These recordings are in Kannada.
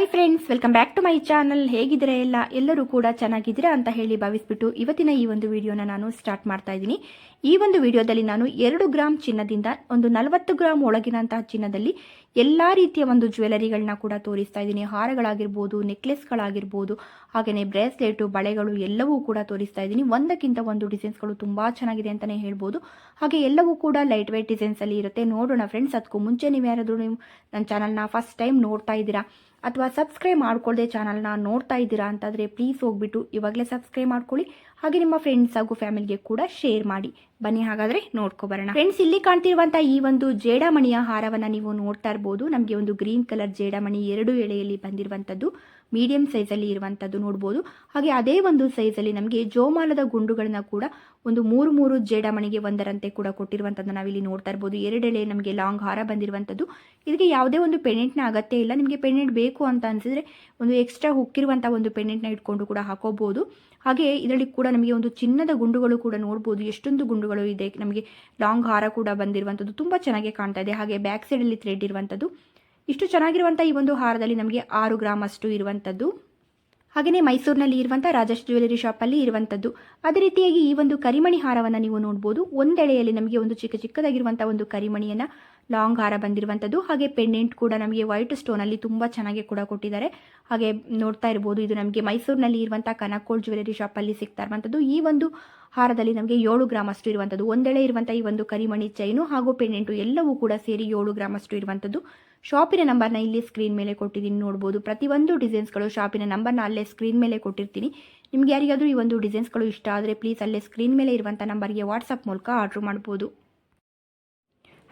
Hi friends welcome back to my channel ಹೇಗಿದ್ರೆ ಎಲ್ಲ? ಎಲ್ಲರೂ ಕೂಡ ಚೆನ್ನಾಗಿದ್ದೀರಾ ಅಂತ ಹೇಳಿ ಭಾವಿಸ್ಬಿಟ್ಟು ಇವತ್ತಿನ ಈ ಒಂದು ವಿಡಿಯೋನ ನಾನು ಸ್ಟಾರ್ಟ್ ಮಾಡ್ತಾ ಇದ್ದೀನಿ. ಈ ಒಂದು ವಿಡಿಯೋದಲ್ಲಿ ನಾನು ಎರಡು ಗ್ರಾಮ್ ಚಿನ್ನದಿಂದ ಒಂದು ನಲವತ್ತು ಗ್ರಾಮ್ ಒಳಗಿನಂತಹ ಚಿನ್ನದಲ್ಲಿ ಎಲ್ಲ ರೀತಿಯ ಒಂದು ಜ್ಯುವೆಲರಿಗಳನ್ನ ಕೂಡ ತೋರಿಸ್ತಾ ಇದ್ದೀನಿ. ಹಾರಗಳಾಗಿರ್ಬೋದು, ನೆಕ್ಲೆಸ್ಗಳಾಗಿರ್ಬೋದು ಹಾಗೆಯೇ ಬ್ರೇಸ್ಲೆಟು, ಬಳೆಗಳು ಎಲ್ಲವೂ ಕೂಡ ತೋರಿಸ್ತಾ ಇದ್ದೀನಿ. ಒಂದಕ್ಕಿಂತ ಒಂದು ಡಿಸೈನ್ಸ್ಗಳು ತುಂಬ ಚೆನ್ನಾಗಿದೆ ಅಂತಲೇ ಹೇಳ್ಬೋದು. ಹಾಗೆ ಎಲ್ಲವೂ ಕೂಡ ಲೈಟ್ ವೆಯ್ಟ್ ಡಿಸೈನ್ಸಲ್ಲಿ ಇರುತ್ತೆ. ನೋಡೋಣ ಫ್ರೆಂಡ್ಸ್ ಅದಕ್ಕೂ ಮುಂಚೆ ನೀವು ಯಾರಾದರೂ ನೀವು ನನ್ನ ಚಾನಲ್ನ ಫಸ್ಟ್ ಟೈಮ್ ನೋಡ್ತಾ ಇದ್ದೀರಾ? ಅಥವಾ ಸಬ್ಸ್ಕ್ರೈಬ್ ಮಾಡ್ಕೊಳ್ಳದೆ ಚಾನಲ್ನ ನೋಡ್ತಾ ಇದ್ದೀರಾ ಅಂತಾದರೆ ಪ್ಲೀಸ್ ಹೋಗ್ಬಿಟ್ಟು ಇವಾಗಲೇ ಸಬ್ಸ್ಕ್ರೈಬ್ ಮಾಡ್ಕೊಳ್ಳಿ. ಹಾಗೆ ನಿಮ್ಮ ಫ್ರೆಂಡ್ಸ್ ಹಾಗೂ ಫ್ಯಾಮಿಲಿಗೆ ಕೂಡ ಶೇರ್ ಮಾಡಿ. ಬನ್ನಿ ಹಾಗಾದರೆ ನೋಡ್ಕೊಬರೋಣ ಫ್ರೆಂಡ್ಸ್ ಇಲ್ಲಿ ಕಾಣ್ತಿರುವಂತಹ ಈ ಒಂದು ಜೇಡಮಣಿಯ ಹಾರವನ್ನ ನೀವು ನೋಡ್ತಾ ಇರ್ಬೋದು. ನಮಗೆ ಒಂದು ಗ್ರೀನ್ ಕಲರ್ ಜೇಡಮಣಿ ಎರಡು ಎಳೆಯಲ್ಲಿ ಬಂದಿರುವಂಥದ್ದು ಮೀಡಿಯಂ ಸೈಜಲ್ಲಿ ಇರುವಂಥದ್ದು ನೋಡ್ಬೋದು. ಹಾಗೆ ಅದೇ ಒಂದು ಸೈಜಲ್ಲಿ ನಮಗೆ ಜೋಮಾಲದ ಗುಂಡುಗಳನ್ನ ಕೂಡ ಒಂದು ಮೂರು ಮೂರು ಜೇಡಮಣಿಗೆ ಒಂದರಂತೆ ಕೂಡ ಕೊಟ್ಟಿರುವಂಥದ್ದು ನಾವಿಲ್ಲಿ ನೋಡ್ತಾ ಇರ್ಬೋದು. ಎರಡೆಳೆ ನಮಗೆ ಲಾಂಗ್ ಹಾರ ಬಂದಿರುವಂಥದ್ದು. ಇದಕ್ಕೆ ಯಾವುದೇ ಒಂದು ಪೆಂಡೆಂಟ್ನ ಅಗತ್ಯ ಇಲ್ಲ. ನಿಮಗೆ ಪೆಂಡೆಂಟ್ ಬೇಕು ಅಂತ ಅನ್ಸಿದ್ರೆ ಒಂದು ಎಕ್ಸ್ಟ್ರಾ ಹುಕ್ಕಿರುವಂಥ ಒಂದು ಪೆಂಡೆಂಟ್ನ ಇಟ್ಕೊಂಡು ಕೂಡ ಹಾಕೋಬಹುದು ಹಾಗೆ ಇದರಲ್ಲಿ ಕೂಡ ನಮಗೆ ಒಂದು ಚಿನ್ನದ ಗುಂಡುಗಳು ಕೂಡ ನೋಡ್ಬೋದು. ಎಷ್ಟೊಂದು ಗುಂಡುಗಳು ಇದೆ. ನಮಗೆ ಲಾಂಗ್ ಹಾರ ಕೂಡ ಬಂದಿರುವಂಥದ್ದು. ತುಂಬ ಚೆನ್ನಾಗಿ ಕಾಣ್ತಾ ಇದೆ. ಹಾಗೆ ಬ್ಯಾಕ್ ಸೈಡಲ್ಲಿ ಥ್ರೆಡ್ ಇರುವಂಥದ್ದು. ಇಷ್ಟು ಚೆನ್ನಾಗಿರುವಂಥ ಈ ಒಂದು ಹಾರದಲ್ಲಿ ನಮಗೆ ಆರು ಗ್ರಾಮ್ ಅಷ್ಟು ಇರುವಂಥದ್ದು ಹಾಗೆಯೇ ಮೈಸೂರಿನಲ್ಲಿ ಇರುವಂಥ ರಾಜಶ್ ಜ್ಯುವೆಲರಿ ಶಾಪಲ್ಲಿ ಇರುವಂಥದ್ದು ಅದೇ ರೀತಿಯಾಗಿ ಈ ಒಂದು ಕರಿಮಣಿ ಹಾರವನ್ನು ನೀವು ನೋಡ್ಬೋದು. ಒಂದೆಳೆಯಲ್ಲಿ ನಮಗೆ ಒಂದು ಚಿಕ್ಕ ಚಿಕ್ಕದಾಗಿರುವಂಥ ಒಂದು ಕರಿಮಣಿಯನ್ನು ಲಾಂಗ್ ಹಾರ ಬಂದಿರುವಂಥದ್ದು ಹಾಗೆ ಪೆಂಡೆಂಟ್ ಕೂಡ ನಮಗೆ ವೈಟ್ ಸ್ಟೋನಲ್ಲಿ ತುಂಬ ಚೆನ್ನಾಗಿ ಕೂಡ ಕೊಟ್ಟಿದ್ದಾರೆ. ಹಾಗೆ ನೋಡ್ತಾ ಇರ್ಬೋದು, ಇದು ನಮಗೆ ಮೈಸೂರಿನಲ್ಲಿ ಇರುವಂಥ ಕನಕೋಳ್ ಜ್ಯುವೆಲರಿ ಶಾಪಲ್ಲಿ ಸಿಗ್ತಾ ಇರುವಂಥದ್ದು ಈ ಒಂದು ಹಾರದಲ್ಲಿ ನಮಗೆ ಏಳು ಗ್ರಾಮ್ ಅಷ್ಟು ಇರುವಂಥದ್ದು ಒಂದೆಳೆ ಇರುವಂಥ ಈ ಒಂದು ಕರಿಮಣಿ ಚೈನು ಹಾಗೂ ಪೆಂಡೆಂಟು ಎಲ್ಲವೂ ಕೂಡ ಸೇರಿ ಏಳು ಗ್ರಾಮ್ ಅಷ್ಟು ಇರುವಂಥದ್ದು ಶಾಪಿನ ನಂಬರ್ನ ಇಲ್ಲಿ ಸ್ಕ್ರೀನ್ ಮೇಲೆ ಕೊಟ್ಟಿದ್ದೀನಿ, ನೋಡ್ಬೋದು. ಪ್ರತಿಯೊಂದು ಡಿಸೈನ್ಸ್ಗಳು ಶಾಪಿನ ನಂಬರ್ನ ಅಲ್ಲೇ ಸ್ಕ್ರೀನ್ ಮೇಲೆ ಕೊಟ್ಟಿರ್ತೀನಿ. ನಿಮ್ಗೆ ಯಾರಿಗಾದರೂ ಈ ಒಂದು ಡಿಸೈನ್ಸ್ಗಳು ಇಷ್ಟ ಆದರೆ ಪ್ಲೀಸ್ ಅಲ್ಲೇ ಸ್ಕ್ರೀನ್ ಮೇಲೆ ಇರುವಂಥ ನಂಬರ್ಗೆ ವಾಟ್ಸಪ್ ಮೂಲಕ ಆರ್ಡ್ರ್ ಮಾಡ್ಬೋದು.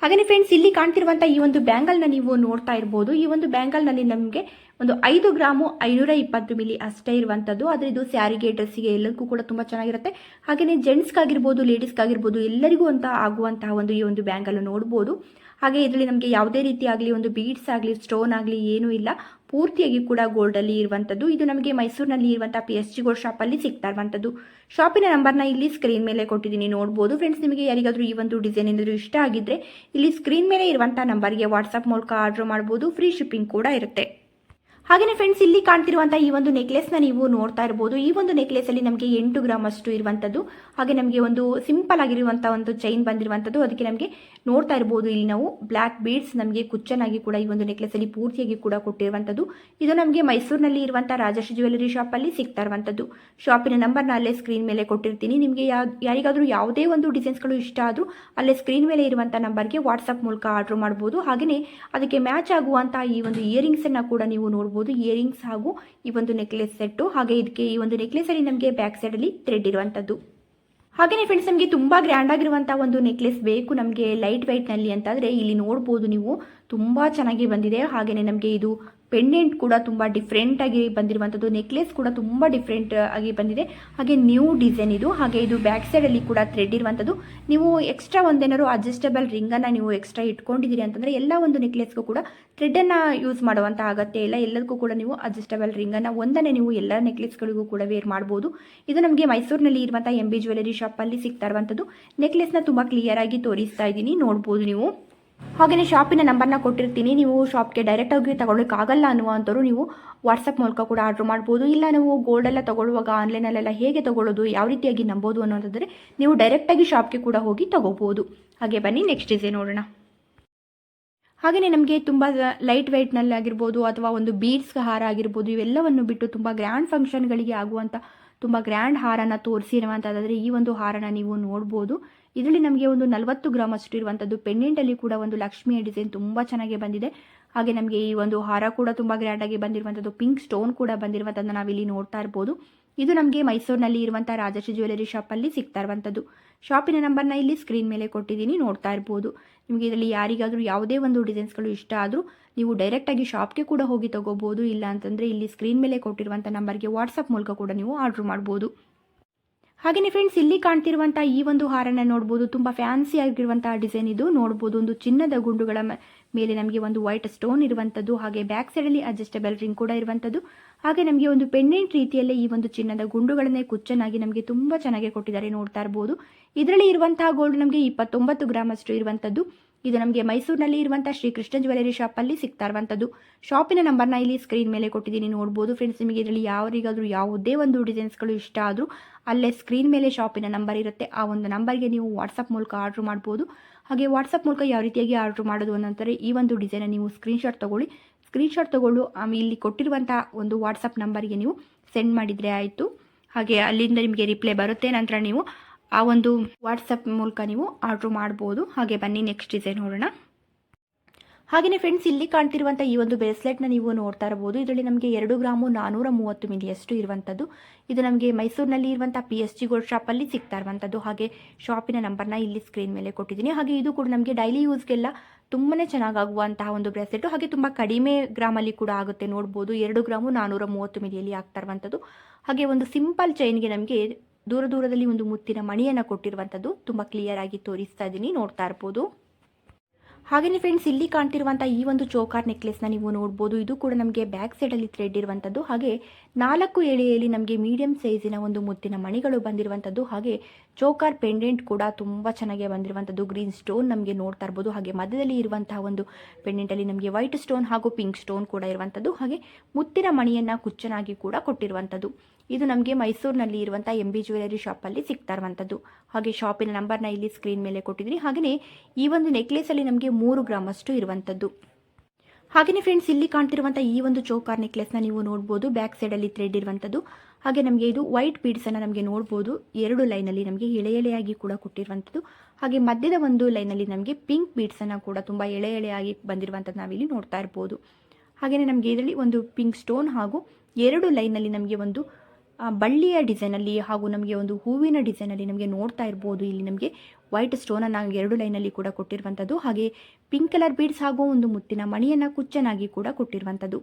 ಹಾಗೆಯೇ ಫ್ರೆಂಡ್ಸ್ ಇಲ್ಲಿ ಕಾಣ್ತಿರುವಂಥ ಈ ಒಂದು ಬ್ಯಾಂಗಲ್ನ ನೀವು ನೋಡ್ತಾ ಇರ್ಬೋದು. ಈ ಒಂದು ಬ್ಯಾಂಗಲ್ನಲ್ಲಿ ನಮಗೆ ಒಂದು ಐದು ಗ್ರಾಮು ಐನೂರ ಇಪ್ಪತ್ತು ಮಿಲಿ ಅಷ್ಟೇ ಇರುವಂಥದ್ದು ಆದರೆ ಇದು ಸ್ಯಾರಿಗೆ, ಡ್ರೆಸ್ಸಿಗೆ ಎಲ್ಲರಿಗೂ ಕೂಡ ತುಂಬ ಚೆನ್ನಾಗಿರುತ್ತೆ. ಹಾಗೆಯೇ ಜೆಂಟ್ಸ್ಗಾಗಿರ್ಬೋದು ಲೇಡೀಸ್ಗಾಗಿರ್ಬೋದು ಎಲ್ಲರಿಗೂ ಅಂತ ಆಗುವಂತಹ ಒಂದು ಈ ಒಂದು ಬ್ಯಾಂಗಲ್ ನೋಡ್ಬೋದು. ಹಾಗೆ ಇದರಲ್ಲಿ ನಮಗೆ ಯಾವುದೇ ರೀತಿ ಆಗಲಿ, ಒಂದು ಬೀಡ್ಸ್ ಆಗಲಿ ಸ್ಟೋನ್ ಆಗಲಿ ಏನೂ ಇಲ್ಲ. ಪೂರ್ತಿಯಾಗಿ ಕೂಡ ಗೋಲ್ಡಲ್ಲಿ ಇರುವಂಥದ್ದು ಇದು ನಮಗೆ ಮೈಸೂರಿನಲ್ಲಿ ಇರುವಂಥ ಪಿ ಎಸ್ ಜಿ ಗೋಲ್ಡ್ ಶಾಪಲ್ಲಿ ಸಿಗ್ತಾ ಇರುವಂಥದ್ದು ಶಾಪಿನ ನಂಬರ್ನ ಇಲ್ಲಿ ಸ್ಕ್ರೀನ್ ಮೇಲೆ ಕೊಟ್ಟಿದ್ದೀನಿ, ನೋಡ್ಬೋದು. ಫ್ರೆಂಡ್ಸ್ ನಿಮಗೆ ಯಾರಿಗಾದರೂ ಈ ಒಂದು ಡಿಸೈನ್ ಏನಾದರೂ ಇಷ್ಟ ಆಗಿದ್ದರೆ ಇಲ್ಲಿ ಸ್ಕ್ರೀನ್ ಮೇಲೆ ಇರುವಂಥ ನಂಬರ್ಗೆ ವಾಟ್ಸಪ್ ಮೂಲಕ ಆರ್ಡ್ರ್ ಮಾಡ್ಬೋದು. ಫ್ರೀ ಶಿಪ್ಪಿಂಗ್ ಕೂಡ ಇರುತ್ತೆ. ಹಾಗೆಯೇ ಫ್ರೆಂಡ್ಸ್ ಇಲ್ಲಿ ಕಾಣ್ತಿರುವಂಥ ಈ ಒಂದು ನೆಕ್ಲೆಸ್ನ ನೀವು ನೋಡ್ತಾ ಇರ್ಬೋದು. ಈ ಒಂದು ನೆಕ್ಲೆಸ್ ಅಲ್ಲಿ ನಮಗೆ ಎಂಟು ಗ್ರಾಮ್ ಅಷ್ಟು ಇರುವಂಥದ್ದು ಹಾಗೆ ನಮಗೆ ಒಂದು ಸಿಂಪಲ್ ಆಗಿರುವಂಥ ಒಂದು ಚೈನ್ ಬಂದಿರುವಂಥದ್ದು ಅದಕ್ಕೆ ನಮಗೆ ನೋಡ್ತಾ ಇರ್ಬೋದು. ಇಲ್ಲಿ ನಾವು ಬ್ಲ್ಯಾಕ್ ಬೀಡ್ಸ್ ನಮಗೆ ಕುಚ್ಚನಾಗಿ ಕೂಡ ಈ ಒಂದು ನೆಕ್ಲೆಸಲ್ಲಿ ಪೂರ್ತಿಯಾಗಿ ಕೂಡ ಕೊಟ್ಟಿರುವಂಥದ್ದು ಇದು ನಮಗೆ ಮೈಸೂರಿನಲ್ಲಿ ಇರುವಂಥ ರಾಜಶ್ರೀ ಜ್ಯುವೆಲರಿ ಶಾಪಲ್ಲಿ ಸಿಗ್ತಾ ಇರುವಂಥದ್ದು ಶಾಪಿನ ನಂಬರ್ನ ಅಲ್ಲೇ ಸ್ಕ್ರೀನ್ ಮೇಲೆ ಕೊಟ್ಟಿರ್ತೀನಿ. ನಿಮಗೆ ಯಾರಿಗಾದರೂ ಯಾವುದೇ ಒಂದು ಡಿಸೈನ್ಸ್ಗಳು ಇಷ್ಟ ಆದರೂ ಅಲ್ಲೇ ಸ್ಕ್ರೀನ್ ಮೇಲೆ ಇರುವಂಥ ನಂಬರ್ಗೆ ವಾಟ್ಸಪ್ ಮೂಲಕ ಆರ್ಡ್ರ್ ಮಾಡ್ಬೋದು. ಹಾಗೆಯೇ ಅದಕ್ಕೆ ಮ್ಯಾಚ್ ಆಗುವಂಥ ಈ ಒಂದು ಇಯರಿಂಗ್ಸನ್ನು ಕೂಡ ನೀವು ನೋಡ್ಬೋದು. ಇಯರಿಂಗ್ಸ್ ಹಾಗೂ ಈ ಒಂದು ನೆಕ್ಲೆಸ್ ಸೆಟ್ಟು ಹಾಗೆ ಇದಕ್ಕೆ ಈ ಒಂದು ನೆಕ್ಲೆಸಲ್ಲಿ ನಮಗೆ ಬ್ಯಾಕ್ ಸೈಡಲ್ಲಿ ಥ್ರೆಡ್ ಇರುವಂಥದ್ದು ಹಾಗೆಯೇ ಫ್ರೆಂಡ್ಸ್ ನಮಗೆ ತುಂಬ ಗ್ರ್ಯಾಂಡ್ ಆಗಿರುವಂತಹ ಒಂದು ನೆಕ್ಲೆಸ್ ಬೇಕು ನಮಗೆ ಲೈಟ್ ವೆಯ್ಟ್ನಲ್ಲಿ ಅಂತಂದರೆ ಇಲ್ಲಿ ನೋಡ್ಬೋದು ನೀವು ತುಂಬಾ ಚೆನ್ನಾಗಿ ಬಂದಿದೆ. ಹಾಗೆಯೇ ನಮಗೆ ಇದು ಪೆಂಡೆಂಟ್ ಕೂಡ ತುಂಬ ಡಿಫ್ರೆಂಟ್ ಆಗಿ ಬಂದಿರುವಂಥದ್ದು ನೆಕ್ಲೆಸ್ ಕೂಡ ತುಂಬ ಡಿಫ್ರೆಂಟ್ ಆಗಿ ಬಂದಿದೆ. ಹಾಗೆ ನ್ಯೂ ಡಿಸೈನ್ ಇದು. ಹಾಗೆ ಇದು ಬ್ಯಾಕ್ ಸೈಡಲ್ಲಿ ಕೂಡ ಥ್ರೆಡ್ ಇರುವಂಥದ್ದು ನೀವು ಎಕ್ಸ್ಟ್ರಾ ಒಂದೇನಾದ್ರು ಅಡ್ಜಸ್ಟಬಲ್ ರಿಂಗನ್ನು ನೀವು ಎಕ್ಸ್ಟ್ರಾ ಇಟ್ಕೊಂಡಿದ್ದೀರಿ ಅಂತಂದರೆ ಎಲ್ಲ ಒಂದು ನೆಕ್ಲೆಸ್ಗೂ ಕೂಡ ಥ್ರೆಡನ್ನು ಯೂಸ್ ಮಾಡುವಂಥ ಅಗತ್ಯ ಇಲ್ಲ. ಎಲ್ಲದಕ್ಕೂ ಕೂಡ ನೀವು ಅಡ್ಜಸ್ಟಬಲ್ ರಿಂಗನ್ನು ಒಂದನೇ ನೀವು ಎಲ್ಲ ನೆಕ್ಲೆಸ್ಗಳಿಗೂ ಕೂಡ ವೇರ್ ಮಾಡ್ಬೋದು. ಇದು ನಮಗೆ ಮೈಸೂರಿನಲ್ಲಿ ಇರುವಂಥ ಎಂ ಬಿ ಜ್ಯುವೆಲರಿ ಶಾಪಲ್ಲಿ ಸಿಗ್ತಾ ಇರುವಂಥದ್ದು ನೆಕ್ಲೆಸ್ನ ತುಂಬ ಕ್ಲಿಯರಾಗಿ ತೋರಿಸ್ತಾ ಇದ್ದೀನಿ. ನೋಡ್ಬೋದು ನೀವು. ಹಾಗೆಯೇ ಶಾಪಿನ ನಂಬರ್ನ ಕೊಟ್ಟಿರ್ತೀನಿ. ನೀವು ಶಾಪ್ಗೆ ಡೈರೆಕ್ಟಾಗಿ ಆಗಲ್ಲ ಅನ್ನುವಂಥವ್ರು ನೀವು ವಾಟ್ಸಪ್ ಮೂಲಕ ಕೂಡ ಆರ್ಡ್ರ್ ಮಾಡ್ಬೋದು. ಇಲ್ಲ ನಾವು ಗೋಲ್ಡೆಲ್ಲ ತಗೊಳ್ಳುವಾಗ ಆನ್ಲೈನಲ್ಲೆಲ್ಲ ಹೇಗೆ ತಗೊಳ್ಳೋದು, ಯಾವ ರೀತಿಯಾಗಿ ನಂಬೋದು ಅನ್ನೋದಾದರೆ ನೀವು ಡೈರೆಕ್ಟಾಗಿ ಶಾಪ್ಗೆ ಕೂಡ ಹೋಗಿ ತಗೋಬೋದು. ಹಾಗೆ ಬನ್ನಿ ನೆಕ್ಸ್ಟ್ ಡಿಸೈನ್ ನೋಡೋಣ. ಹಾಗೆಯೇ ನಮಗೆ ತುಂಬ ಲೈಟ್ ವೆಯ್ಟ್ನಲ್ಲಿ ಆಗಿರ್ಬೋದು ಅಥವಾ ಒಂದು ಬೀಡ್ಸ್ ಹಾರ ಆಗಿರ್ಬೋದು ಇವೆಲ್ಲವನ್ನು ಬಿಟ್ಟು ತುಂಬ ಗ್ರ್ಯಾಂಡ್ ಫಂಕ್ಷನ್ಗಳಿಗೆ ಆಗುವಂಥ ತುಂಬ ಗ್ರ್ಯಾಂಡ್ ಹಾರನ ತೋರಿಸಿರುವಂಥದ್ದಾದರೆ ಈ ಒಂದು ಹಾರನ ನೀವು ನೋಡ್ಬೋದು. ಇದರಲ್ಲಿ ನಮಗೆ ಒಂದು ನಲವತ್ತು ಗ್ರಾಮ್ ಅಷ್ಟು ಇರುವಂಥದ್ದು ಪೆಂಡೆಂಟಲ್ಲಿ ಕೂಡ ಒಂದು ಲಕ್ಷ್ಮಿಯ ಡಿಸೈನ್ ತುಂಬ ಚೆನ್ನಾಗಿ ಬಂದಿದೆ. ಹಾಗೆ ನಮಗೆ ಈ ಒಂದು ಹಾರ ಕೂಡ ತುಂಬ ಗ್ರ್ಯಾಂಡಾಗಿ ಬಂದಿರುವಂಥದ್ದು ಪಿಂಕ್ ಸ್ಟೋನ್ ಕೂಡ ಬಂದಿರುವಂಥದ್ದು ನಾವಿಲ್ಲಿ ನೋಡ್ತಾ ಇರ್ಬೋದು. ಇದು ನಮಗೆ ಮೈಸೂರಿನಲ್ಲಿ ಇರುವಂಥ ರಾಜಶ್ರೀ ಜ್ಯುವೆಲರಿ ಶಾಪಲ್ಲಿ ಸಿಗ್ತಾ ಇರುವಂಥದ್ದು ಶಾಪಿನ ನಂಬರ್ನ ಇಲ್ಲಿ ಸ್ಕ್ರೀನ್ ಮೇಲೆ ಕೊಟ್ಟಿದ್ದೀನಿ, ನೋಡ್ತಾ ಇರ್ಬೋದು. ನಿಮಗೆ ಇದರಲ್ಲಿ ಯಾರಿಗಾದರೂ ಯಾವುದೇ ಒಂದು ಡಿಸೈನ್ಸ್ಗಳು ಇಷ್ಟ ಆದರೂ ನೀವು ಡೈರೆಕ್ಟಾಗಿ ಶಾಪ್ಗೆ ಕೂಡ ಹೋಗಿ ತೊಗೋಬೋದು. ಇಲ್ಲ ಅಂತಂದರೆ ಇಲ್ಲಿ ಸ್ಕ್ರೀನ್ ಮೇಲೆ ಕೊಟ್ಟಿರುವಂಥ ನಂಬರ್ಗೆ ವಾಟ್ಸಪ್ ಮೂಲಕ ಕೂಡ ನೀವು ಆರ್ಡ್ರ್ ಮಾಡ್ಬೋದು. ಹಾಗೆಯೇ ಫ್ರೆಂಡ್ಸ್ ಇಲ್ಲಿ ಕಾಣ್ತಿರುವಂಥ ಈ ಒಂದು ಹಾರನ ನೋಡ್ಬೋದು. ತುಂಬ ಫ್ಯಾನ್ಸಿ ಆಗಿರುವಂಥ ಡಿಸೈನ್ ಇದು. ನೋಡ್ಬೋದು, ಒಂದು ಚಿನ್ನದ ಗುಂಡುಗಳ ಮೇಲೆ ನಮಗೆ ಒಂದು ವೈಟ್ ಸ್ಟೋನ್ ಇರುವಂಥದ್ದು ಹಾಗೆ ಬ್ಯಾಕ್ ಸೈಡಲ್ಲಿ ಅಡ್ಜಸ್ಟಬಲ್ ರಿಂಗ್ ಕೂಡ ಇರುವಂಥದ್ದು ಹಾಗೆ ನಮಗೆ ಒಂದು ಪೆಂಡೆಂಟ್ ರೀತಿಯಲ್ಲೇ ಈ ಒಂದು ಚಿನ್ನದ ಗುಂಡುಗಳನ್ನೇ ಕುಚ್ಚನಾಗಿ ನಮಗೆ ತುಂಬ ಚೆನ್ನಾಗಿ ಕೊಟ್ಟಿದ್ದಾರೆ ನೋಡ್ತಾ ಇರ್ಬೋದು. ಇದರಲ್ಲಿ ಇರುವಂತಹ ಗೋಲ್ಡ್ ನಮಗೆ ಇಪ್ಪತ್ತೊಂಬತ್ತು ಗ್ರಾಮ್ ಅಷ್ಟು ಇರುವಂಥದ್ದು ಇದು ನಮಗೆ ಮೈಸೂರಿನಲ್ಲಿ ಇರುವಂಥ ಶ್ರೀ ಕೃಷ್ಣ ಜ್ಯುವೆಲರಿ ಶಾಪಲ್ಲಿ ಸಿಗ್ತಾ ಇರುವಂಥದ್ದು ಶಾಪಿನ ನಂಬರ್ನ ಇಲ್ಲಿ ಸ್ಕ್ರೀನ್ ಮೇಲೆ ಕೊಟ್ಟಿದ್ದೀನಿ, ನೋಡ್ಬೋದು. ಫ್ರೆಂಡ್ಸ್, ನಿಮಗೆ ಇದರಲ್ಲಿ ಯಾರಿಗಾದರೂ ಯಾವುದೇ ಒಂದು ಡಿಸೈನ್ಸ್ಗಳು ಇಷ್ಟ ಆದರೂ ಅಲ್ಲೇ ಸ್ಕ್ರೀನ್ ಮೇಲೆ ಶಾಪಿನ ನಂಬರ್ ಇರುತ್ತೆ. ಆ ಒಂದು ನಂಬರ್ಗೆ ನೀವು ವಾಟ್ಸಪ್ ಮೂಲಕ ಆರ್ಡ್ರ್ ಮಾಡ್ಬೋದು. ಹಾಗೆ ವಾಟ್ಸಪ್ ಮೂಲಕ ಯಾವ ರೀತಿಯಾಗಿ ಆರ್ಡ್ರ್ ಮಾಡೋದು ಅನ್ನಂತಾರೆ ಈ ಒಂದು ಡಿಸೈನ ನೀವು ಸ್ಕ್ರೀನ್ಶಾಟ್ ತೊಗೊಳ್ಳಿ. ಸ್ಕ್ರೀನ್ಶಾಟ್ ತೊಗೊಂಡು ಇಲ್ಲಿ ಕೊಟ್ಟಿರುವಂಥ ಒಂದು ವಾಟ್ಸಪ್ ನಂಬರ್ಗೆ ನೀವು ಸೆಂಡ್ ಮಾಡಿದರೆ ಆಯಿತು. ಹಾಗೆ ಅಲ್ಲಿಂದ ನಿಮಗೆ ರಿಪ್ಲೈ ಬರುತ್ತೆ. ನಂತರ ನೀವು ಆ ಒಂದು ವಾಟ್ಸಪ್ ಮೂಲಕ ನೀವು ಆರ್ಡರ್ ಮಾಡ್ಬೋದು. ಹಾಗೆ ಬನ್ನಿ ನೆಕ್ಸ್ಟ್ ಡಿಸೈನ್ ನೋಡೋಣ. ಹಾಗೆಯೇ ಫ್ರೆಂಡ್ಸ್ ಇಲ್ಲಿ ಕಾಣ್ತಿರುವಂಥ ಈ ಒಂದು ಬ್ರೇಸ್ಲೆಟ್ನ ನೀವು ನೋಡ್ತಾ ಇರ್ಬೋದು ಇದರಲ್ಲಿ ನಮಗೆ ಎರಡು ಗ್ರಾಮು ನಾನೂರ ಮೂವತ್ತು ಮಿಲಿಯಷ್ಟು ಇರುವಂಥದ್ದು ಇದು ನಮಗೆ ಮೈಸೂರಿನಲ್ಲಿ ಇರುವಂಥ ಪಿ ಎಸ್ ಜಿ ಗೋಲ್ಡ್ ಶಾಪಲ್ಲಿ ಸಿಗ್ತಾ ಇರುವಂಥದ್ದು ಹಾಗೆ ಶಾಪಿನ ನಂಬರ್ನ ಇಲ್ಲಿ ಸ್ಕ್ರೀನ್ ಮೇಲೆ ಕೊಟ್ಟಿದ್ದೀನಿ. ಹಾಗೆ ಇದು ಕೂಡ ನಮಗೆ ಡೈಲಿ ಯೂಸ್ಗೆಲ್ಲ ತುಂಬಾ ಚೆನ್ನಾಗಾಗುವಂತಹ ಒಂದು ಬ್ರೇಸ್ಲೆಟು ಹಾಗೆ ತುಂಬ ಕಡಿಮೆ ಗ್ರಾಮಲ್ಲಿ ಕೂಡ ಆಗುತ್ತೆ ನೋಡ್ಬೋದು. ಎರಡು ಗ್ರಾಮು ನಾನೂರ ಮೂವತ್ತು ಮಿಲಿಯಲ್ಲಿ ಆಗ್ತಾ ಇರುವಂಥದ್ದು ಹಾಗೆ ಒಂದು ಸಿಂಪಲ್ ಚೈನ್ಗೆ ನಮಗೆ ದೂರ ದೂರದಲ್ಲಿ ಒಂದು ಮುತ್ತಿನ ಮಣಿಯನ್ನು ಕೊಟ್ಟಿರುವಂಥದ್ದು ತುಂಬ ಕ್ಲಿಯರ್ ಆಗಿ ತೋರಿಸ್ತಾ ಇದ್ದೀನಿ, ನೋಡ್ತಾ ಇರ್ಬೋದು. ಹಾಗೆಯೇ ಫ್ರೆಂಡ್ಸ್ ಇಲ್ಲಿ ಕಾಣ್ತಿರುವಂಥ ಈ ಒಂದು ಚೋಕಾರ್ ನೆಕ್ಲೆಸ್ನ ನೀವು ನೋಡ್ಬೋದು. ಇದು ಕೂಡ ನಮಗೆ ಬ್ಯಾಕ್ ಸೈಡಲ್ಲಿ ಥ್ರೆಡ್ ಇರುವಂಥದ್ದು. ಹಾಗೆ ನಾಲ್ಕು ಎಳೆಯಲ್ಲಿ ನಮಗೆ ಮೀಡಿಯಂ ಸೈಜಿನ ಒಂದು ಮುತ್ತಿನ ಮಣಿಗಳು ಬಂದಿರುವಂಥದ್ದು. ಹಾಗೆ ಚೋಕಾರ್ ಪೆಂಡೆಂಟ್ ಕೂಡ ತುಂಬ ಚೆನ್ನಾಗಿ ಬಂದಿರುವಂಥದ್ದು. ಗ್ರೀನ್ ಸ್ಟೋನ್ ನಮಗೆ ನೋಡ್ತಾ ಇರ್ಬೋದು. ಹಾಗೆ ಮಧ್ಯದಲ್ಲಿ ಇರುವಂತಹ ಒಂದು ಪೆಂಡೆಂಟಲ್ಲಿ ನಮಗೆ ವೈಟ್ ಸ್ಟೋನ್ ಹಾಗೂ ಪಿಂಕ್ ಸ್ಟೋನ್ ಕೂಡ ಇರುವಂಥದ್ದು. ಹಾಗೆ ಮುತ್ತಿನ ಮಣಿಯನ್ನು ಕುಚ್ಚನಾಗಿ ಕೂಡ ಕೊಟ್ಟಿರುವಂಥದ್ದು. ಇದು ನಮಗೆ ಮೈಸೂರಿನಲ್ಲಿ ಇರುವಂಥ ಎಂ ಬಿ ಜ್ಯುವೆಲರಿ ಶಾಪಲ್ಲಿ ಸಿಗ್ತಾ ಇರುವಂಥದ್ದು ಹಾಗೆ ಶಾಪಿನ ನಂಬರ್ನ ಇಲ್ಲಿ ಸ್ಕ್ರೀನ್ ಮೇಲೆ ಕೊಟ್ಟಿದ್ದೀನಿ. ಹಾಗೆಯೇ ಈ ಒಂದು ನೆಕ್ಲೆಸಲ್ಲಿ ನಮಗೆ ಮೂರು ಗ್ರಾಮಷ್ಟು ಇರುವಂಥದ್ದು ಹಾಗೆಯೇ ಫ್ರೆಂಡ್ಸ್ ಇಲ್ಲಿ ಕಾಣ್ತಿರುವಂಥ ಈ ಒಂದು ಚೌಕಾರ್ ನೆಕ್ಲೆಸ್ನ ನೀವು ನೋಡ್ಬೋದು. ಬ್ಯಾಕ್ ಸೈಡಲ್ಲಿ ಥ್ರೆಡ್ ಇರುವಂಥದ್ದು ಹಾಗೆ ನಮಗೆ ಇದು ವೈಟ್ ಬೀಡ್ಸನ್ನು ನಮಗೆ ನೋಡ್ಬೋದು. ಎರಡು ಲೈನಲ್ಲಿ ನಮಗೆ ಎಳೆ ಎಳೆಯಾಗಿ ಕೂಡ ಕೊಟ್ಟಿರುವಂಥದ್ದು ಹಾಗೆ ಮಧ್ಯದ ಒಂದು ಲೈನಲ್ಲಿ ನಮಗೆ ಪಿಂಕ್ ಬೀಡ್ಸನ್ನು ಕೂಡ ತುಂಬ ಎಳೆ ಎಳೆಯಾಗಿ ಬಂದಿರುವಂಥದ್ದು ನಾವಿಲ್ಲಿ ನೋಡ್ತಾ ಇರ್ಬೋದು. ಹಾಗೆಯೇ ನಮಗೆ ಇದರಲ್ಲಿ ಒಂದು ಪಿಂಕ್ ಸ್ಟೋನ್ ಹಾಗೂ ಎರಡು ಲೈನಲ್ಲಿ ನಮಗೆ ಒಂದು ಬಳ್ಳಿಯ ಡಿಸೈನಲ್ಲಿ ಹಾಗೂ ನಮಗೆ ಒಂದು ಹೂವಿನ ಡಿಸೈನಲ್ಲಿ ನಮಗೆ ನೋಡ್ತಾ ಇರ್ಬೋದು. ಇಲ್ಲಿ ನಮಗೆ ವೈಟ್ ಸ್ಟೋನನ್ನು ಎರಡು ಲೈನಲ್ಲಿ ಕೂಡ ಕೊಟ್ಟಿರುವಂಥದ್ದು ಹಾಗೆ ಪಿಂಕ್ ಕಲರ್ ಬೀಡ್ಸ್ ಹಾಗೂ ಒಂದು ಮುತ್ತಿನ ಮಣಿಯನ್ನು ಕುಚ್ಚನಾಗಿ ಕೂಡ ಕೊಟ್ಟಿರುವಂಥದ್ದು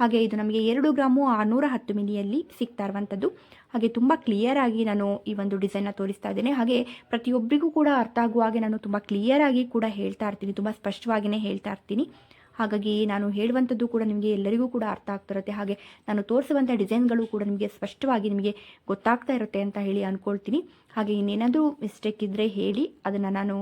ಹಾಗೆ ಇದು ನಮಗೆ ಎರಡು ಗ್ರಾಮು ಆರುನೂರ ಹತ್ತು ಮಿಲಿಯಲ್ಲಿ ಸಿಗ್ತಾ ಇರುವಂಥದ್ದು ಹಾಗೆ ತುಂಬ ಕ್ಲಿಯರ್ ಆಗಿ ನಾನು ಈ ಒಂದು ಡಿಸೈನ್ನ ತೋರಿಸ್ತಾ ಇದ್ದೇನೆ. ಹಾಗೆ ಪ್ರತಿಯೊಬ್ಬರಿಗೂ ಕೂಡ ಅರ್ಥ ಆಗುವ ಹಾಗೆ ನಾನು ತುಂಬ ಕ್ಲಿಯರ್ ಆಗಿ ಕೂಡ ಹೇಳ್ತಾ ಇರ್ತೀನಿ. ತುಂಬ ಸ್ಪಷ್ಟವಾಗಿಯೇ ಹೇಳ್ತಾ ಇರ್ತೀನಿ. ಹಾಗಾಗಿ ನಾನು ಹೇಳುವಂಥದ್ದು ಕೂಡ ನಿಮಗೆ ಎಲ್ಲರಿಗೂ ಕೂಡ ಅರ್ಥ ಆಗ್ತಿರುತ್ತೆ ಹಾಗೆ ನಾನು ತೋರಿಸುವಂಥ ಡಿಸೈನ್ಗಳು ಕೂಡ ನಿಮಗೆ ಸ್ಪಷ್ಟವಾಗಿ ನಿಮಗೆ ಗೊತ್ತಾಗ್ತಾ ಇರುತ್ತೆ ಅಂತ ಹೇಳಿ ಅಂದ್ಕೊಳ್ತೀನಿ ಹಾಗೆ ಇನ್ನೇನಾದರೂ ಮಿಸ್ಟೇಕ್ ಇದ್ದರೆ ಹೇಳಿ, ಅದನ್ನು ನಾನು